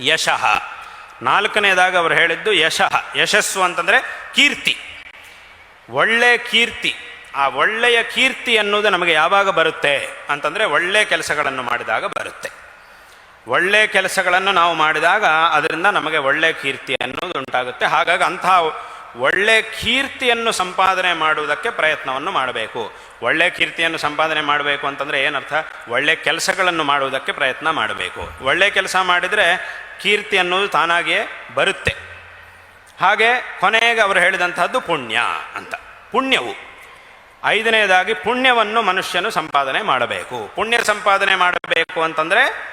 ಯಶಃ. ನಾಲ್ಕನೇದಾಗ ಅವರು ಹೇಳಿದ್ದು ಯಶಃ. ಯಶಸ್ಸು ಅಂತಂದರೆ ಕೀರ್ತಿ. ಒಳ್ಳೆ ಕೀರ್ತಿ. ಆ ಒಳ್ಳೆಯ ಕೀರ್ತಿ ಅನ್ನೋದು ನಮಗೆ ಯಾವಾಗ ಬರುತ್ತೆ? ಅಂತಂದರೆ ಒಳ್ಳೆಯ ಕೆಲಸಗಳನ್ನು ಮಾಡಿದಾಗ ಬರುತ್ತೆ. ಒಳ್ಳೆಯ ಕೆಲಸಗಳನ್ನು ನಾವು ಮಾಡಿದಾಗ ಅದರಿಂದ ನಮಗೆ ಒಳ್ಳೆಯ ಕೀರ್ತಿ ಅನ್ನೋದು ಉಂಟಾಗುತ್ತೆ. ಹಾಗಾಗಿ ಅಂತಹ ಒಳ್ಳೆ ಕೀರ್ತಿಯನ್ನು ಸಂಪಾದನೆ ಮಾಡುವುದಕ್ಕೆ ಪ್ರಯತ್ನವನ್ನು ಮಾಡಬೇಕು. ಒಳ್ಳೆ ಕೀರ್ತಿಯನ್ನು ಸಂಪಾದನೆ ಮಾಡಬೇಕು ಅಂತಂದರೆ ಏನರ್ಥ? ಒಳ್ಳೆ ಕೆಲಸಗಳನ್ನು ಮಾಡುವುದಕ್ಕೆ ಪ್ರಯತ್ನ ಮಾಡಬೇಕು. ಒಳ್ಳೆ ಕೆಲಸ ಮಾಡಿದರೆ ಕೀರ್ತಿ ಅನ್ನೋದು ತಾನಾಗಿಯೇ ಬರುತ್ತೆ. ಹಾಗೆ ಕೊನೆಗೆ ಅವರು ಹೇಳಿದಂತಹದ್ದು ಪುಣ್ಯ ಅಂತ. ಪುಣ್ಯವು. ಐದನೇದಾಗಿ ಪುಣ್ಯವನ್ನು ಮನುಷ್ಯನು ಸಂಪಾದನೆ ಮಾಡಬೇಕು. ಪುಣ್ಯ ಸಂಪಾದನೆ ಮಾಡಬೇಕು ಅಂತಂದರೆ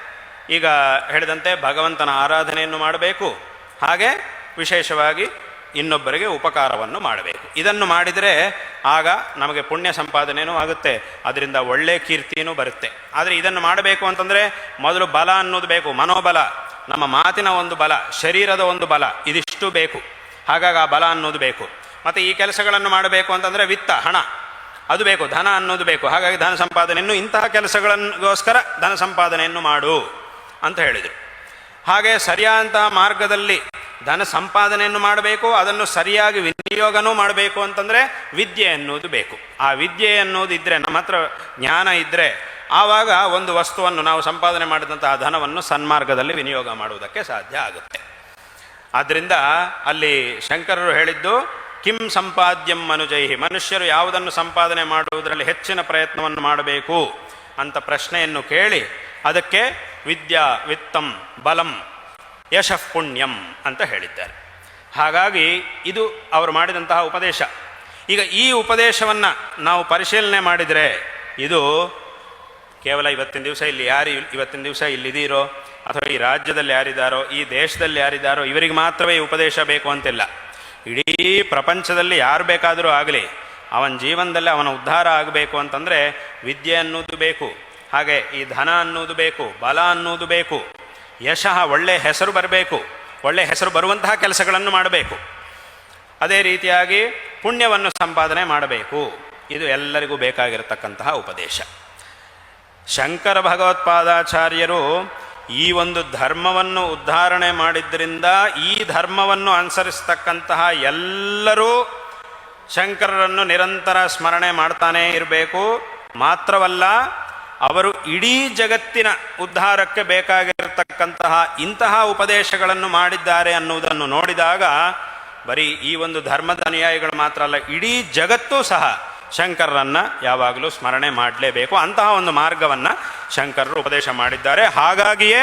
ಈಗ ಹೇಳಿದಂತೆ ಭಗವಂತನ ಆರಾಧನೆಯನ್ನು ಮಾಡಬೇಕು. ಹಾಗೆ ವಿಶೇಷವಾಗಿ ಇನ್ನೊಬ್ಬರಿಗೆ ಉಪಕಾರವನ್ನು ಮಾಡಬೇಕು. ಇದನ್ನು ಮಾಡಿದರೆ ಆಗ ನಮಗೆ ಪುಣ್ಯ ಸಂಪಾದನೆಯೂ ಆಗುತ್ತೆ, ಅದರಿಂದ ಒಳ್ಳೆ ಕೀರ್ತಿಯೂ ಬರುತ್ತೆ. ಆದರೆ ಇದನ್ನು ಮಾಡಬೇಕು ಅಂತಂದರೆ ಮೊದಲು ಬಲ ಅನ್ನೋದು ಬೇಕು, ಮನೋಬಲ. ನಮ್ಮ ಮಾತಿನ ಒಂದು ಬಲ, ಶರೀರದ ಒಂದು ಬಲ, ಇದಿಷ್ಟು ಬೇಕು. ಹಾಗಾಗಿ ಆ ಬಲ ಅನ್ನೋದು ಬೇಕು. ಮತ್ತು ಈ ಕೆಲಸಗಳನ್ನು ಮಾಡಬೇಕು ಅಂತಂದರೆ ವಿತ್ತ, ಹಣ. ಅದು ಬೇಕು, ಧನ ಅನ್ನೋದು ಬೇಕು. ಹಾಗಾಗಿ ಧನ ಸಂಪಾದನೆಯನ್ನು ಇಂತಹ ಕೆಲಸಗಳಿಗೋಸ್ಕರ ಧನ ಸಂಪಾದನೆಯನ್ನು ಮಾಡು ಅಂತ ಹೇಳಿದರು. ಹಾಗೆ ಸರಿಯಾದಂತಹ ಮಾರ್ಗದಲ್ಲಿ ಧನ ಸಂಪಾದನೆಯನ್ನು ಮಾಡಬೇಕು, ಅದನ್ನು ಸರಿಯಾಗಿ ವಿನಿಯೋಗನೂ ಮಾಡಬೇಕು ಅಂತಂದರೆ ವಿದ್ಯೆ ಅನ್ನೋದು ಬೇಕು. ಆ ವಿದ್ಯೆ ಅನ್ನೋದು ಇದ್ದರೆ ನಮ್ಮ ಹತ್ರ ಜ್ಞಾನ ಇದ್ದರೆ ಆವಾಗ ಒಂದು ವಸ್ತುವನ್ನು ನಾವು ಸಂಪಾದನೆ ಮಾಡಿದಂಥ ಆ ಧನವನ್ನು ಸನ್ಮಾರ್ಗದಲ್ಲಿ ವಿನಿಯೋಗ ಮಾಡುವುದಕ್ಕೆ ಸಾಧ್ಯ ಆಗುತ್ತೆ. ಆದ್ದರಿಂದ ಅಲ್ಲಿ ಶಂಕರರು ಹೇಳಿದ್ದು, ಕಿಂ ಸಂಪಾದ್ಯಂ ಮನುಜೈಹಿ, ಮನುಷ್ಯರು ಯಾವುದನ್ನು ಸಂಪಾದನೆ ಮಾಡುವುದರಲ್ಲಿ ಹೆಚ್ಚಿನ ಪ್ರಯತ್ನವನ್ನು ಮಾಡಬೇಕು ಅಂತ ಪ್ರಶ್ನೆಯನ್ನು ಕೇಳಿ, ಅದಕ್ಕೆ ವಿದ್ಯಾ ವಿತ್ತಂ ಬಲಂ ಯಶಃ ಪುಣ್ಯಂ ಅಂತ ಹೇಳಿದ್ದಾರೆ. ಹಾಗಾಗಿ ಇದು ಅವರು ಮಾಡಿದಂತಹ ಉಪದೇಶ. ಈಗ ಈ ಉಪದೇಶವನ್ನು ನಾವು ಪರಿಶೀಲನೆ ಮಾಡಿದರೆ ಇದು ಕೇವಲ ಇವತ್ತಿನ ದಿವಸ ಇಲ್ಲಿ ಯಾರು ಇವತ್ತಿನ ದಿವಸ ಇಲ್ಲಿದ್ದೀರೋ ಅಥವಾ ಈ ರಾಜ್ಯದಲ್ಲಿ ಯಾರಿದ್ದಾರೋ, ಈ ದೇಶದಲ್ಲಿ ಯಾರಿದ್ದಾರೋ ಇವರಿಗೆ ಮಾತ್ರವೇ ಈ ಉಪದೇಶ ಬೇಕು ಅಂತಿಲ್ಲ. ಇಡೀ ಪ್ರಪಂಚದಲ್ಲಿ ಯಾರು ಬೇಕಾದರೂ ಆಗಲಿ, ಅವನ ಜೀವನದಲ್ಲಿ ಅವನ ಉದ್ಧಾರ ಆಗಬೇಕು ಅಂತಂದರೆ ವಿದ್ಯೆ ಅನ್ನೋದು ಬೇಕು, ಹಾಗೆ ಈ ಧನ ಅನ್ನೋದು ಬೇಕು, ಬಲ ಅನ್ನೋದು ಬೇಕು ಯಶಃ ಒಳ್ಳೆ ಹೆಸರು ಬರಬೇಕು. ಒಳ್ಳೆ ಹೆಸರು ಬರುವಂತಹ ಕೆಲಸಗಳನ್ನು ಮಾಡಬೇಕು. ಅದೇ ರೀತಿಯಾಗಿ ಪುಣ್ಯವನ್ನು ಸಂಪಾದನೆ ಮಾಡಬೇಕು. ಇದು ಎಲ್ಲರಿಗೂ ಬೇಕಾಗಿರತಕ್ಕಂತಹ ಉಪದೇಶ. ಶಂಕರ ಭಗವತ್ಪಾದಾಚಾರ್ಯರು ಈ ಒಂದು ಧರ್ಮವನ್ನು ಉದ್ಧಾರಣೆ ಮಾಡಿದ್ದರಿಂದ ಈ ಧರ್ಮವನ್ನು ಅನುಸರಿಸ್ತಕ್ಕಂತಹ ಎಲ್ಲರೂ ಶಂಕರರನ್ನು ನಿರಂತರ ಸ್ಮರಣೆ ಮಾಡ್ತಾನೇ ಇರಬೇಕು. ಮಾತ್ರವಲ್ಲ, ಅವರು ಇಡೀ ಜಗತ್ತಿನ ಉದ್ಧಾರಕ್ಕೆ ಬೇಕಾಗಿರತಕ್ಕಂತಹ ಇಂತಹ ಉಪದೇಶಗಳನ್ನು ಮಾಡಿದ್ದಾರೆ ಅನ್ನುವುದನ್ನು ನೋಡಿದಾಗ ಬರೀ ಈ ಒಂದು ಧರ್ಮದ ಅನುಯಾಯಿಗಳು ಮಾತ್ರ ಅಲ್ಲ, ಇಡೀ ಜಗತ್ತೂ ಸಹ ಶಂಕರರನ್ನು ಯಾವಾಗಲೂ ಸ್ಮರಣೆ ಮಾಡಲೇಬೇಕು. ಅಂತಹ ಒಂದು ಮಾರ್ಗವನ್ನು ಶಂಕರರು ಉಪದೇಶ ಮಾಡಿದ್ದಾರೆ. ಹಾಗಾಗಿಯೇ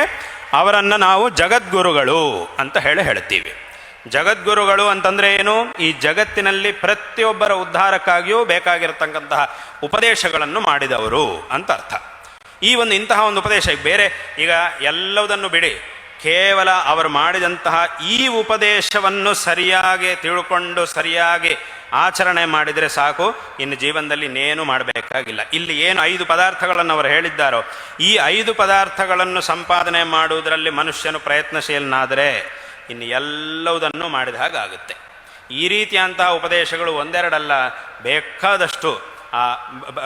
ಅವರನ್ನು ನಾವು ಜಗದ್ಗುರುಗಳು ಅಂತ ಹೇಳಿ ಹೇಳ್ತೀವಿ ಜಗದ್ಗುರುಗಳು ಅಂತಂದರೆ ಏನು? ಈ ಜಗತ್ತಿನಲ್ಲಿ ಪ್ರತಿಯೊಬ್ಬರ ಉದ್ಧಾರಕ್ಕಾಗಿಯೂ ಬೇಕಾಗಿರತಕ್ಕಂತಹ ಉಪದೇಶಗಳನ್ನು ಮಾಡಿದವರು ಅಂತ ಅರ್ಥ. ಈ ಒಂದು ಇಂತಹ ಒಂದು ಉಪದೇಶ. ಬೇರೆ, ಈಗ ಎಲ್ಲವುದನ್ನು ಬಿಡಿ. ಕೇವಲ ಅವರು ಮಾಡಿದಂತಹ ಈ ಉಪದೇಶವನ್ನು ಸರಿಯಾಗಿ ತಿಳ್ಕೊಂಡು ಸರಿಯಾಗಿ ಆಚರಣೆ ಮಾಡಿದರೆ ಸಾಕು. ಇನ್ನು ಜೀವನದಲ್ಲಿ ಇನ್ನೇನು ಮಾಡಬೇಕಾಗಿಲ್ಲ. ಇಲ್ಲಿ ಏನು ಐದು ಪದಾರ್ಥಗಳನ್ನು ಅವರು ಹೇಳಿದ್ದಾರೋ, ಈ ಐದು ಪದಾರ್ಥಗಳನ್ನು ಸಂಪಾದನೆ ಮಾಡುವುದರಲ್ಲಿ ಮನುಷ್ಯನು ಪ್ರಯತ್ನಶೀಲನಾದರೆ ಇನ್ನು ಎಲ್ಲವುದನ್ನು ಮಾಡಿದ ಹಾಗಾಗುತ್ತೆ. ಈ ರೀತಿಯಂತಹ ಉಪದೇಶಗಳು ಒಂದೆರಡಲ್ಲ, ಬೇಕಾದಷ್ಟು ಆ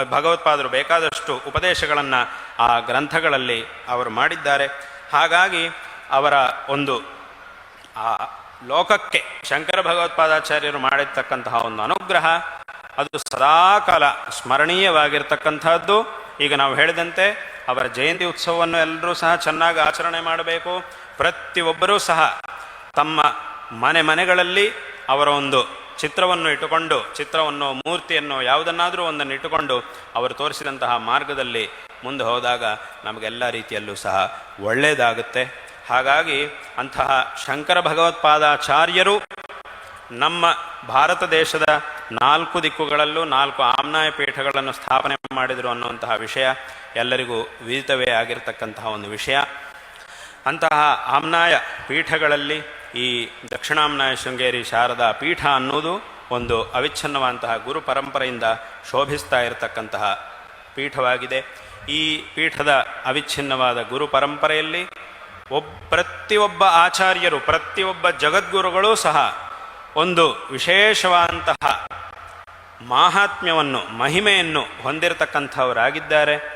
ಭಗವತ್ಪಾದರು ಬೇಕಾದಷ್ಟು ಉಪದೇಶಗಳನ್ನು ಆ ಗ್ರಂಥಗಳಲ್ಲಿ ಅವರು ಮಾಡಿದ್ದಾರೆ. ಹಾಗಾಗಿ ಅವರ ಒಂದು ಆ ಲೋಕಕ್ಕೆ ಶಂಕರ ಭಗವತ್ಪಾದಾಚಾರ್ಯರು ಮಾಡಿರ್ತಕ್ಕಂತಹ ಒಂದು ಅನುಗ್ರಹ, ಅದು ಸದಾಕಾಲ ಸ್ಮರಣೀಯವಾಗಿರ್ತಕ್ಕಂಥದ್ದು. ಈಗ ನಾವು ಹೇಳಿದಂತೆ ಅವರ ಜಯಂತಿ ಉತ್ಸವವನ್ನು ಎಲ್ಲರೂ ಸಹ ಚೆನ್ನಾಗಿ ಆಚರಣೆ ಮಾಡಬೇಕು. ಪ್ರತಿಯೊಬ್ಬರೂ ಸಹ ತಮ್ಮ ಮನೆ ಮನೆಗಳಲ್ಲಿ ಅವರ ಒಂದು ಚಿತ್ರವನ್ನು ಇಟ್ಟುಕೊಂಡು, ಚಿತ್ರವನ್ನು, ಮೂರ್ತಿಯನ್ನು ಯಾವುದನ್ನಾದರೂ ಒಂದನ್ನು ಇಟ್ಟುಕೊಂಡು ಅವರು ತೋರಿಸಿದಂತಹ ಮಾರ್ಗದಲ್ಲಿ ಮುಂದೆ ಹೋದಾಗ ನಮಗೆಲ್ಲ ರೀತಿಯಲ್ಲೂ ಸಹ ಒಳ್ಳೆಯದಾಗುತ್ತೆ. ಹಾಗಾಗಿ ಅಂತಹ ಶಂಕರ ಭಗವತ್ಪಾದಾಚಾರ್ಯರು ನಮ್ಮ ಭಾರತ ದೇಶದ ನಾಲ್ಕು ದಿಕ್ಕುಗಳಲ್ಲೂ ನಾಲ್ಕು ಆಮ್ನಾಯ ಪೀಠಗಳನ್ನು ಸ್ಥಾಪನೆ ಮಾಡಿದರು ಅನ್ನುವಂತಹ ವಿಷಯ ಎಲ್ಲರಿಗೂ ವಿದಿತವೇ ಆಗಿರತಕ್ಕಂತಹ ಒಂದು ವಿಷಯ. ಅಂತಹ ಆಮ್ನಾಯ ಪೀಠಗಳಲ್ಲಿ ಈ ದಕ್ಷಿಣಾಮ್ನಾಯ ಶೃಂಗೇರಿ ಶಾರದಾ ಪೀಠ ಅನ್ನೋದು ಒಂದು ಅವಿಚ್ಛಿನ್ನವಾದಂತಹ ಗುರು ಪರಂಪರೆಯಿಂದ ಶೋಭಿಸ್ತಾ ಇರತಕ್ಕಂತಹ ಪೀಠವಾಗಿದೆ. ಈ ಪೀಠದ ಅವಿಚ್ಛಿನ್ನವಾದ ಗುರು ಪರಂಪರೆಯಲ್ಲಿ ಒಬ್, ಪ್ರತಿಯೊಬ್ಬ ಆಚಾರ್ಯರು, ಪ್ರತಿಯೊಬ್ಬ ಜಗದ್ಗುರುಗಳೂ ಸಹ ಒಂದು ವಿಶೇಷವಾದಂತಹ ಮಾಹಾತ್ಮ್ಯವನ್ನು, ಮಹಿಮೆಯನ್ನು ಹೊಂದಿರತಕ್ಕಂಥವರಾಗಿದ್ದಾರೆ.